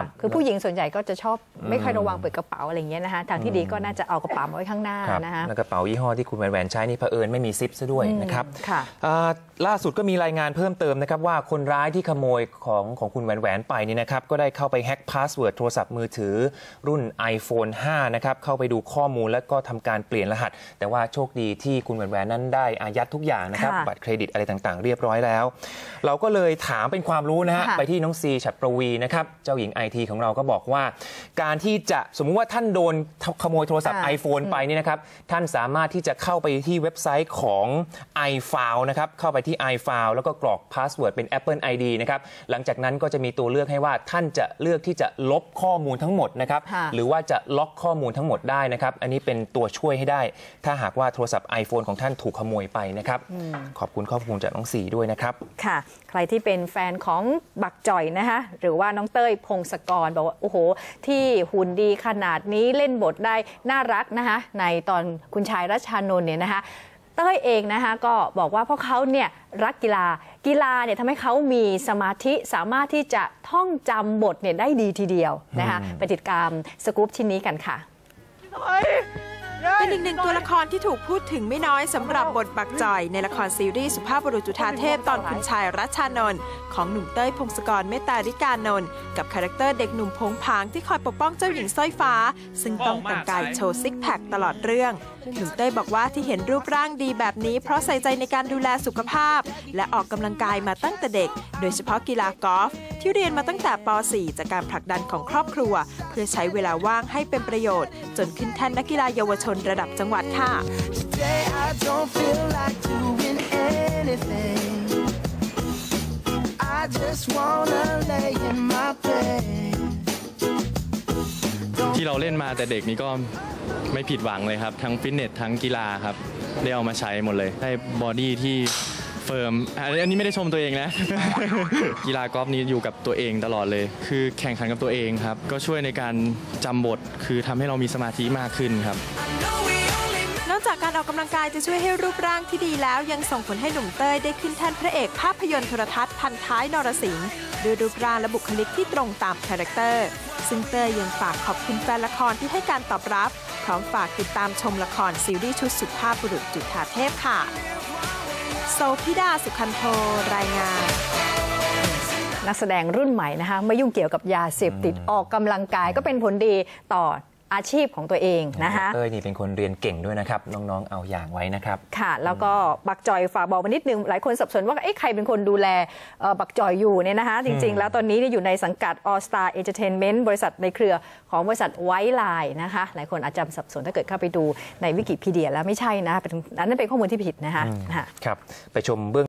ค่ะคือผู้หญิงส่วนใหญ่ก็จะชอบไม่ค่อยระวังเปิดกระเป๋าอะไรอย่างเงี้ยนะคะทางที่ดีก็น่าจะเอากระเป๋ามาไว้ข้างหน้าครับนะคะแล้วกระเป๋ายี่ห้อที่คุณแหวนแหวนใช้นี่เผอิญไม่มีซิปซะด้วยนะครับค่ะอ่าล่าสุดก็มีรายงานเพิ่มเติมนะครับว่าคนร้ายที่ขโมยของของคุณแหวนแหวนไปนี่นะครับก็ได้เข้าไปแฮ็กพาสเวิร์ดโทรศัพท์มือถือ รุ่น iPhone 5 นะครับเข้าไปดูข้อมูลแล้วก็ทำการเปลี่ยนรหัส แต่ว่าโชคดีที่คุณแหวนแหวนนั้นได้อายัดทุกอย่างนะครับค่ะบัตรเครดิตอะไรต่างๆ เรียบร้อยแล้ว เราก็เลยถามเป็นความรู้นะฮะค่ะไปที่น้องซีฉัตรประวีนะครับเจ้าหญิงไอทีของเราก็บอกว่า การที่จะสมมุติว่าท่านโดนขโมยโทรศัพท์อ่า iPhone ไปนี่นะครับท่านสามารถที่จะเข้าไปที่เว็บไซต์ของ iFile นะครับเข้าไปที่ iFile แล้วก็กรอกพาสเวิร์ดเป็น Apple ID นะครับหลังจากนั้นก็จะมีตัวเลือกให้ว่าท่านจะเลือกที่จะลบข้อมูลทั้งหมดนะครับค่ะหรือว่าจะล็อกข้อมูลทั้งหมดได้นะครับอันนี้เป็นตัวช่วยให้ได้ ถ้าหากว่าโทรศัพท์ iPhone ของท่านถูกขโมยไปนะครับขอบคุณข้อมูลจากน้องสีด้วยนะครับค่ะ ใครที่เป็นแฟนของบักจ่อยนะคะหรือว่าน้องเต้ยพงศกรบอกว่า โอ้โห ที่หุ่นดีขนาดนี้เล่นบทได้น่ารักนะคะในตอนคุณชายรัชชานนท์เนี่ยนะคะเต้ยเองนะคะก็บอกว่าเพราะเขาเนี่ยรักกีฬากีฬาเนี่ยทำให้เขามีสมาธิสามารถที่จะท่องจำบทเนี่ยได้ดีทีเดียวนะคะไปติดตามสกู๊ปชิ้นนี้กันค่ะ เป็นอีกหนึ่งตัวละครที่ถูกพูดถึงไม่น้อยสำหรับบทบักจอย ในละครซีรีส์สุภาพบุรุษจุฑาเทพตอนคุณชายรัชชานนท์ของหนุ่มเต้ยพงศกรเมตตาริกานนท์กับคาแรคเตอร์เด็กหนุ่มพงผางที่คอยปกป้องเจ้าหญิงสร้อยฟ้า ซึ่งต้องแต่งกายโชว์ซิกแพคตลอดเรื่อง หนุ่มเต้ยบอกว่าที่เห็นรูปร่างดีแบบนี้ เพราะใส่ใจในการดูแลสุขภาพ และออกกำลังกายมาตั้งแต่เด็ก โดยเฉพาะกีฬากอล์ฟที่เรียนมาตั้งแต่ป .4 จากการผลักดันของครอบครัว เพื่อใช้เวลาว่างให้เป็นประโยชน์ จนขึ้นแท่นนักกีฬาเยาวชนระดับจังหวัดค่ะ Today I don't feel like doing anything. I just wanna lay in my bed. ที่เราเล่นมาแต่เด็กนี่ก็ไม่ผิดหวังเลยครับ ทั้งฟิตเนสทั้งกีฬาครับ ได้เอามาใช้หมดเลยได้บอดี้ที่ เฟิร์มอันนี้ไม่ได้ชมตัวเองนะ กีฬากอล์ฟนี้อยู่กับตัวเองตลอดเลย คือแข่งขันกับตัวเองครับ ก็ช่วยในการจำบท คือทำให้เรามีสมาธิมากขึ้นครับนอกจากการออกกำลังกายจะช่วยให้รูปร่างที่ดีแล้ว ยังส่งผลให้หนุ่มเต้ยได้ขึ้นแท่นพระเอกภาพยนตร์โทรทัศน์พันท้ายนรสิงห์ด้วยรูปร่างและบุคลิกที่ตรงตามคาแรคเตอร์ ซึ่งเต้ยยังฝากขอบคุณแฟนละครที่ให้การตอบรับ พร้อมฝากติดตามชมละครซีรีส์ชุดสุภาพบุรุษจุฑาเทพค่ะ โซพิดาสุขันโทรายงานนักแสดงรุ่นใหม่นะคะไม่ยุ่งเกี่ยวกับยาเสพติดออกกำลังกายก็เป็นผลดีต่อ อาชีพของตัวเองนะคะเต้ยนี่เป็นคนเรียนเก่งด้วยนะครับ น้องๆเอาอย่างไว้นะครับ ค่ะ แล้วก็บักจอยฝากบอกมานิดนึง หลายคนสับสนว่าเอ๊ะใครเป็นคนดูแลเอ่อบักจอยอยู่เนี่ยนะคะ จริงๆ แล้วตอนนี้เนี่ยอยู่ในสังกัด All Star Entertainment บริษัทในเครือของบริษัทไวท์ไลน์นะคะ หลายคนอาจจะสับสนถ้าเกิดเข้าไปดูในวิกิพีเดียแล้วไม่ใช่นะเป็นอันนั้นเป็นข้อมูลที่ผิดนะคะค่ะครับไปชมเบื้อง